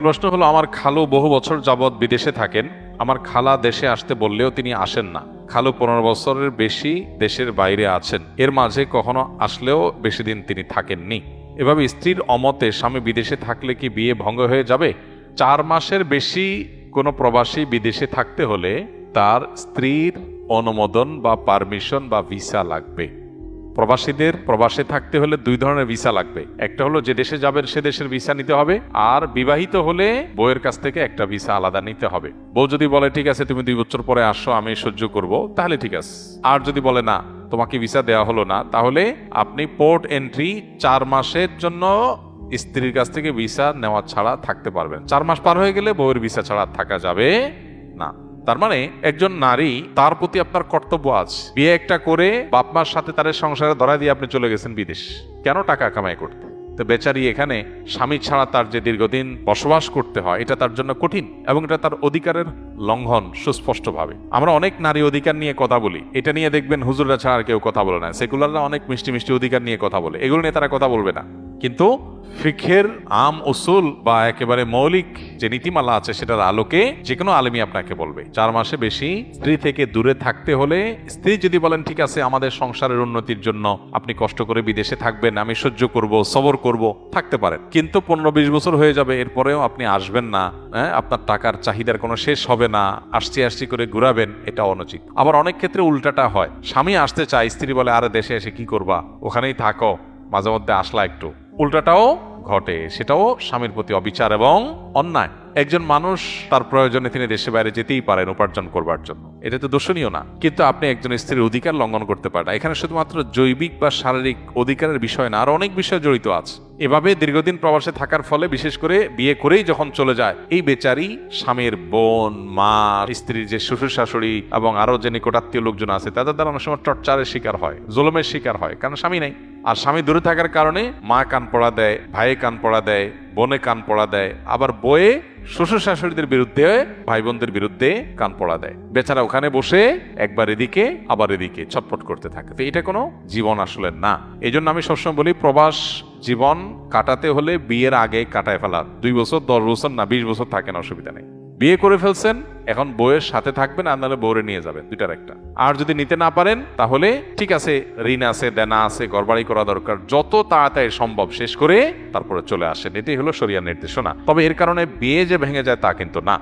প্রশ্ন হলো, আমার খালু বহু বছর যাবৎ বিদেশে থাকেন। আমার খালা দেশে আসতে বললেও তিনি আসেন না। খালু পনেরো বছরের বেশি দেশের বাইরে আছেন। এর মাঝে কখনো আসলেও বেশি দিন তিনি থাকেননি। এভাবে স্ত্রীর অমতে স্বামী বিদেশে থাকলে কি বিয়ে ভঙ্গ হয়ে যাবে? চার মাসের বেশি কোনো প্রবাসী বিদেশে থাকতে হলে তার স্ত্রীর অনুমোদন বা পারমিশন বা ভিসা লাগবে। প্রবাসীদের প্রবাসে থাকতে হলে দুই ধরনের ভিসা লাগবে। একটা হলো যে দেশে যাবেন, সে দেশের ভিসা নিতে হবে, আর বিবাহিত হলে বউয়ের কাছ থেকে একটা ভিসা আলাদা নিতে হবে। বউ যদি বলে, ঠিক আছে, তুমি দুই বছর পরে আসো, আমি সহ্য করব, তাহলে ঠিক আছে। আর যদি বলে, না, তোমাকে ভিসা দেওয়া হলো না, তাহলে আপনি পোর্ট এন্ট্রি চার মাসের জন্য স্ত্রীর কাছ থেকে ভিসা নেওয়া ছাড়া থাকতে পারবেন। চার মাস পার হয়ে গেলে বউয়ের ভিসা ছাড়া থাকা যাবে না। তার মানে একজন নারী, তার প্রতি আপনার কর্তব্য আছে বিয়ে একটা করে বাপ মার সাথে তার সংসারে ধরা দিয়ে আপনি চলে গেছেন বিদেশ। কেন টাকা কামাই করতে? তো বেচারি এখানে স্বামী ছাড়া তার যে দীর্ঘদিন বসবাস করতে হয়, এটা তার জন্য কঠিন এবং এটা তার অধিকারের লঙ্ঘন সুস্পষ্টভাবে। আমরা অনেক নারী অধিকার নিয়ে কথা বলি। এটা নিয়ে দেখবেন হুজুররা ছাড়া আর কেউ কথা বলে না। সেকুলাররা অনেক মিষ্টি মিষ্টি অধিকার নিয়ে কথা বলে। এগুলো নিয়ে তারা কথা বলবে না। কিন্তু ফিখের আম উসুল বা একেবারে মৌলিক যে নীতিমালা আছে সেটার আলোকে যে কোনো আলেমী আপনাকে বলবে। চার মাসে বেশি স্ত্রী থেকে দূরে থাকতে হলে স্ত্রী যদি বলেন, ঠিক আছে, আমাদের সংসারের উন্নতির জন্য আপনি কষ্ট করে বিদেশে থাকবেন, আমি সহ্য করব, সবর করব। থাকতে পারেন। কিন্তু পনেরো বিশ বছর হয়ে যাবে, এরপরেও আপনি আসবেন না হ্যাঁ? আপনার টাকার চাহিদার কোনো শেষ হবে না, আসছি আসছি করে ঘুরাবেন, এটা অনুচিত। আবার অনেক ক্ষেত্রে উল্টাটা হয়। স্বামী আসতে চায়, স্ত্রী বলে, আরে, দেশে এসে কি করবা? ওখানেই থাকো, মাঝে মধ্যে আসলা একটু। উল্টাটাও ঘটে সেটাও স্বামীর প্রতি অবিচার এবং অন্যায়। একজন মানুষ তার প্রয়োজনে তিনি দেশে বাইরে যেতেই পারেন উপার্জন করবার জন্য। এটা তো দোষণীয় না। কিন্তু আপনি একজন স্ত্রীর অধিকার লঙ্ঘন করতে পারেন। এখানে শুধুমাত্র জৈবিক বা শারীরিক অধিকারের বিষয় না, আরও অনেক বিষয় জড়িত আছে। এভাবে দীর্ঘদিন প্রবাসে থাকার ফলে, বিশেষ করে বিয়ে করেই যখন চলে যায়, এই বেচারি স্বামীর বোন, মা, স্ত্রীর যে শ্বশুর শাশুড়ি এবং আরও যে নিকটাত্মীয় লোকজন আছে, তাদের দ্বারা অনেক সময় টর্চারের শিকার হয়, জুলমের শিকার হয়। কারণ স্বামী নেই। আর স্বামী দূরে থাকার কারণে মা কান পড়া দেয়, ভাইয়ে কান পড়া দেয় বোনে কান পড়া দেয়, আবার বয়ে শ্বশুর শাশুড়িদের বিরুদ্ধে ভাই বোনদের বিরুদ্ধে কান পড়া দেয়। বেচারা ওখানে বসে একবার এদিকে, আবার এদিকে ছটফট করতে থাকে। তো এটা কোনো জীবন আসলে না। এই জন্য আমি সবসময় বলি, প্রবাস জীবন কাটাতে হলে বিয়ের আগে কাটায় ফেলা। দুই বছর, দশ বছর না, বিশ বছর থাকে না, অসুবিধা নেই। বিয়ে করে ফেলছেন, এখন বউয়ের সাথে থাকবেন আর নাহলে বউরে নিয়ে যাবেন, দুইটার একটা। আর যদি নিতে না পারেন, তাহলে ঠিক আছে, ঋণ আছে, দেনা আছে গড়বাড়ি করা দরকার, যত তাড়াতাড়ি সম্ভব শেষ করে তারপরে চলে আসেন। এটাই হলো সরিয়া নির্দেশনা। তবে এর কারণে বিয়ে যে ভেঙে যায় তা কিন্তু না।